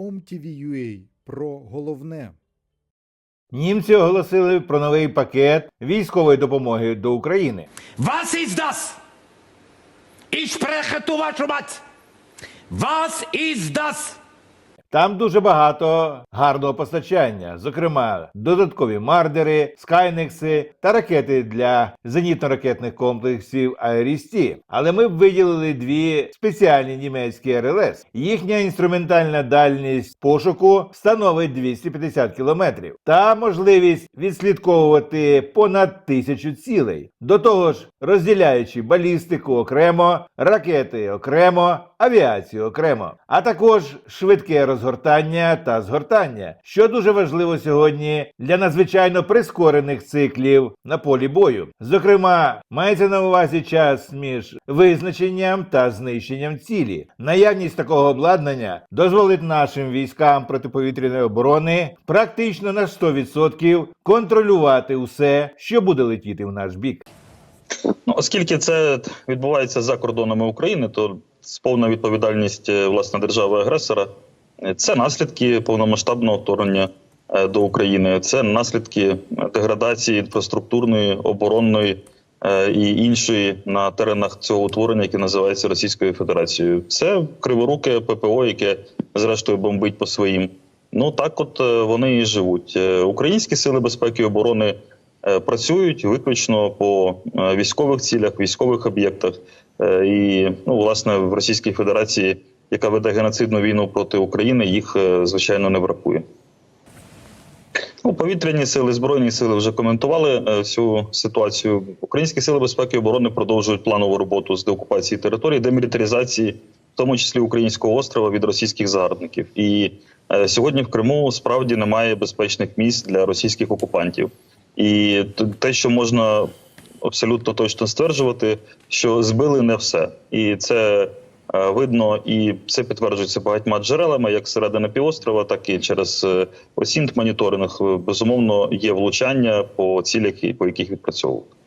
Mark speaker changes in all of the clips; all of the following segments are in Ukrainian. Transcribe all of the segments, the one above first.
Speaker 1: OMTV.ua про головне.
Speaker 2: Німці оголосили про новий пакет військової допомоги до України.
Speaker 3: Was ist das? Ich spreche вашу мать. Was ist das?
Speaker 2: Там дуже багато гарного постачання, зокрема, додаткові мардери, скайнекси та ракети для зенітно-ракетних комплексів Айрісті. Але ми б виділили дві спеціальні німецькі РЛС. Їхня інструментальна дальність пошуку становить 250 кілометрів та можливість відслідковувати понад тисячу цілей. До того ж, розділяючи балістику окремо, ракети окремо, авіацію окремо, а також швидке розгортання та згортання, що дуже важливо сьогодні для надзвичайно прискорених циклів на полі бою. Зокрема, мається на увазі час між визначенням та знищенням цілі. Наявність такого обладнання дозволить нашим військам протиповітряної оборони практично на 100% контролювати усе, що буде летіти в наш бік.
Speaker 4: Ну, оскільки це відбувається за кордонами України, то повна відповідальність е, власне держави-агресора Е, це наслідки повномасштабного вторгнення е, до України, це наслідки деградації інфраструктурної, оборонної е, і іншої на теренах цього утворення, яке називається Російською Федерацією. Це криворуке ППО, яке зрештою бомбить по своїм. Ну так, от е, вони і живуть. Е, Українські сили безпеки і оборони е, працюють виключно по е, військових цілях, військових об'єктах. Е, І ну, власне в Російській Федерації, яка веде геноцидну війну проти України, їх е, звичайно не бракує. Ну, повітряні сили, збройні сили вже коментували е, цю ситуацію. Українські сили безпеки і оборони продовжують планову роботу з деокупації території, демілітаризації, в тому числі українського острова від російських загарбників. І е, сьогодні в Криму справді немає безпечних місць для російських окупантів. І те, що можна абсолютно точно стверджувати, що збили не все, і це видно, і це підтверджується багатьма джерелами, як середини півострова, так і через е, осінт моніторинг. Е, Безумовно, є влучання по цілях, по яких відпрацьовують.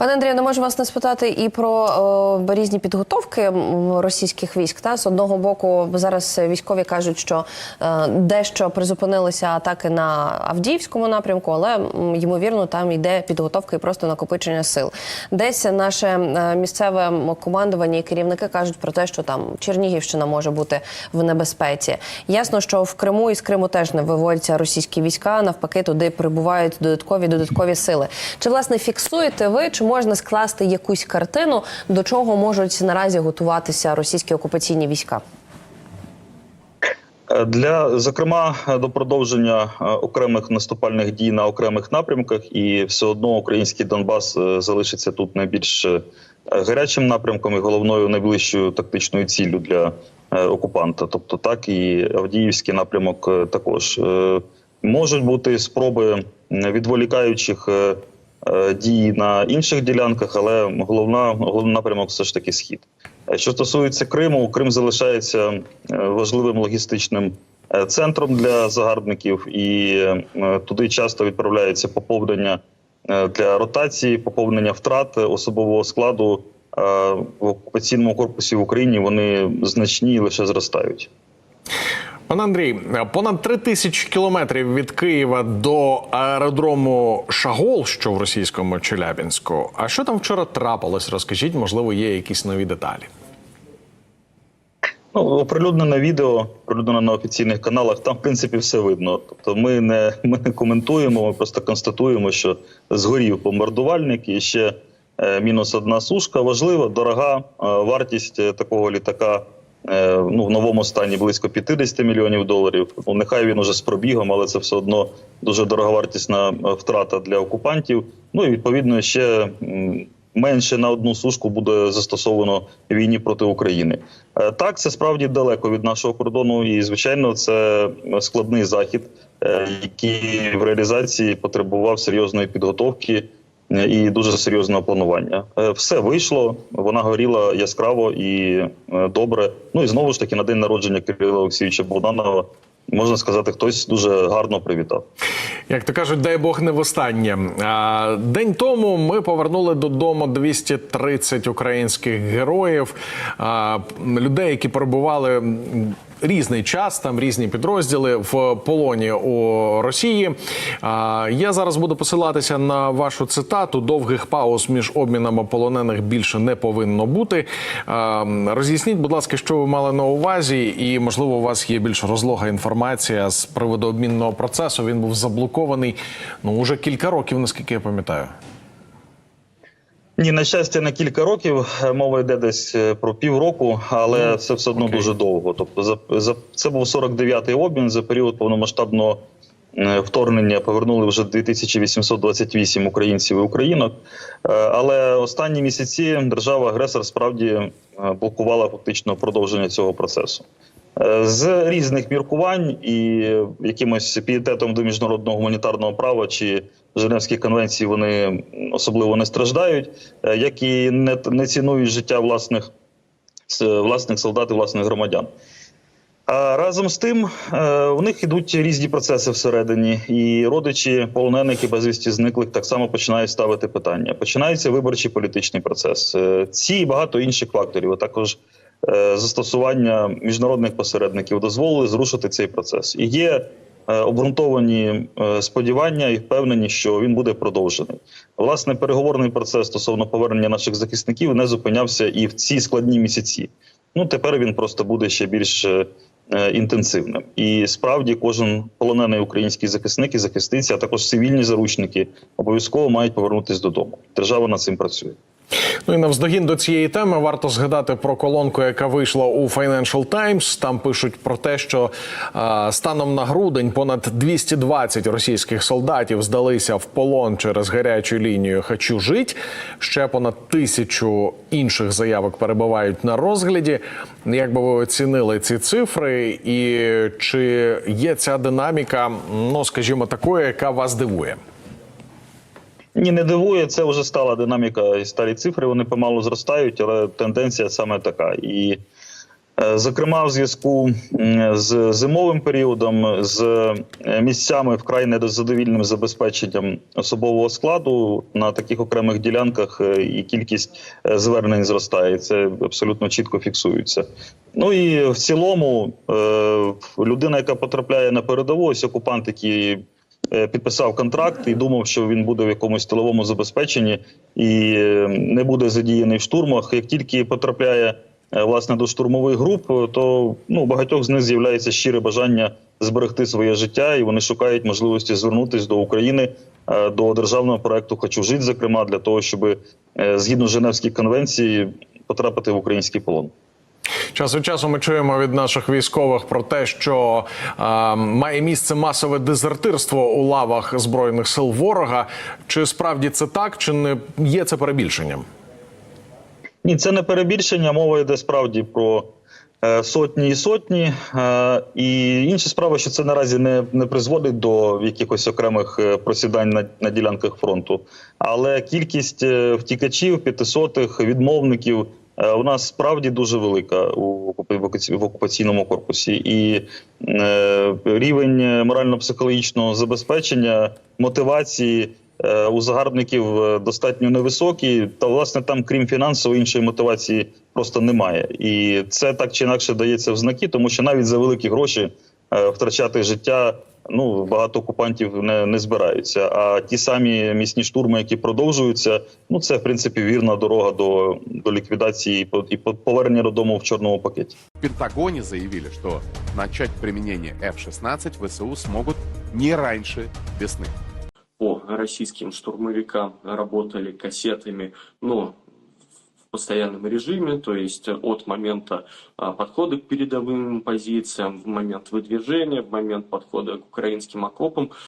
Speaker 5: Пане Андрію, не можу вас не спитати і про о, різні підготовки російських військ. Та з одного боку, зараз військові кажуть, що е, дещо призупинилися атаки на Авдіївському напрямку, але ймовірно там йде підготовка і просто накопичення сил. Десь наше е, місцеве командування і керівники кажуть про те, що там Чернігівщина може бути в небезпеці. Ясно, що в Криму і з Криму теж не виводяться російські війська. Навпаки, туди прибувають додаткові додаткові сили. Чи власне фіксуєте ви, чи можна скласти якусь картину, до чого можуть наразі готуватися російські окупаційні війська?
Speaker 4: Е, Для зокрема до продовження е, окремих наступальних дій на окремих напрямках, і все одно український Донбас е, залишиться тут найбільш гарячим напрямком і головною найближчою тактичною ціллю для окупанта. Тобто, так і Авдіївський напрямок також можуть бути спроби відволікаючих. Е, Дії на інших ділянках, але головна головний напрямок все ж таки схід. Е, Що стосується Криму, Крим залишається е, важливим логістичним центром для загарбників, і туди часто відправляється поповнення для ротації, поповнення втрат особового складу в окупаційному корпусі в Україні. Вони значні і лише зростають.
Speaker 6: Пане Андрій, понад три тисячі кілометрів від Києва до аеродрому Шагол, що в російському Челябінську. А що там вчора трапилось? Розкажіть, можливо, є якісь нові деталі.
Speaker 4: Ну, оприлюднене відео, оприлюднене на офіційних каналах, там в принципі все видно. Тобто, ми не ми не коментуємо, ми просто констатуємо, що згорів бомбардувальник і ще е, мінус одна сушка. Важлива, дорога е, вартість е, такого літака. Е, Ну, в новому стані близько 50 мільйонів доларів. Ну, нехай він уже з пробігом, але це все одно дуже дороговартісна е, втрата для окупантів. Ну і відповідно ще менше на одну сушку буде застосовано війні проти України. Е, Так, це справді далеко від нашого кордону, і звичайно, це складний захід, який в реалізації потребував серйозної підготовки і дуже серйозного планування. Е, Все вийшло, вона горіла яскраво і е, добре. Ну і знову ж таки на день народження Кирила Олексійовича Богданова. Можна сказати, хтось дуже гарно привітав.
Speaker 6: Як то кажуть, дай Бог не востаннє. День тому ми повернули додому 230 українських героїв, людей, які перебували різний час, там різні підрозділи в полоні у Росії. Я зараз буду посилатися на вашу цитату: довгих пауз між обмінами полонених більше не повинно бути. Роз'ясніть, будь ласка, що ви мали на увазі, і можливо, у вас є більш розлога інформація з приводу обмінного процесу. Він був заблокований ну уже кілька років, наскільки я пам'ятаю.
Speaker 4: Ні, на щастя, на кілька років Е, мова йде десь е, про півроку, але це все одно
Speaker 6: окей.
Speaker 4: дуже довго. Тобто, за, за це був 49-й обмін за період повномасштабного е, вторгнення. Повернули вже 2828 українців і українок. Але останні місяці держава-агресор справді блокувала фактично продовження цього процесу. Е, З різних міркувань і якимось пієтетом до міжнародного гуманітарного права чи Женевських конвенцій вони особливо не страждають, е, як і не, не цінують життя власних, власних солдат і власних громадян. А разом з тим е, у них ідуть різні процеси всередині, і родичі полонених і безвісті зниклих так само починають ставити питання. Починається виборчий політичний процес. Ці і багато інших факторів, а також застосування міжнародних посередників дозволили зрушити цей процес. І є е, обґрунтовані е, сподівання і впевнені, що він буде продовжений. Власне, переговорний процес стосовно повернення наших захисників не зупинявся і в ці складні місяці. Ну тепер він просто буде ще більш е, е, інтенсивним. І справді кожен полонений український захисник і захисниця, а також цивільні заручники обов'язково мають повернутися додому. Держава над цим працює.
Speaker 6: Ну і навздогін до цієї теми варто згадати про колонку, яка вийшла у Financial Times. Там пишуть про те, що е, станом на грудень понад 220 російських солдатів здалися в полон через гарячу лінію «Хочу жить». Ще понад тисячу інших заявок перебувають на розгляді. Як би ви оцінили ці цифри, і чи є ця динаміка, ну скажімо, такою, яка вас дивує?
Speaker 4: Ні, не дивує, це вже стала динаміка і старі цифри. Вони помалу зростають, але тенденція саме така. І, е, зокрема, в зв'язку з зимовим періодом, з е, місцями вкрай недозадовільним забезпеченням особового складу на таких окремих ділянках е, і кількість звернень зростає. Це абсолютно чітко фіксується. Ну і в цілому, людина, яка потрапляє на передову, ось окупант, е, підписав контракт і думав, що він буде в якомусь тиловому забезпеченні і е, не буде задіяний в штурмах. Як тільки потрапляє е, власне до штурмових груп, то ну багатьох з них з'являється щире бажання зберегти своє життя, і вони шукають можливості звернутися до України. е, До державного проекту хочу жити, зокрема для того, щоб е, згідно Женевських конвенцій потрапити в український полон.
Speaker 6: Час від часу ми чуємо від наших військових про те, що е, має місце масове дезертирство у лавах збройних сил ворога. Чи справді це так, чи не є це перебільшенням?
Speaker 4: Ні, це не перебільшення. Мова йде справді про е, сотні і сотні. Е, і інша справа, що це наразі не, не призводить до якихось окремих е, просідань на, на ділянках фронту. Але кількість втікачів, п'ятисотих, відмовників. Е, У нас справді дуже велика у в окупаційному корпусі, і е, рівень морально-психологічного забезпечення, мотивації е, у загарбників достатньо невисокі. Та власне там, крім фінансової іншої мотивації, просто немає. І це так чи інакше дається в знаки, тому що навіть за великі гроші втрачати життя. Ну багато окупантів не, не збираються. А ті самі місні штурми, які продовжуються, ну це в принципі вірна дорога до, до ліквідації і по- і по- повернення додому в чорному пакеті.
Speaker 1: В Пентагоне заявили, что начать применение F-16 ВСУ смогут не раньше весны.
Speaker 7: по российским штурмовикам работали кассетами, но в постоянном режиме, то есть от момента подхода к передовым позициям, в момент выдвижения, в момент подхода к украинским окопам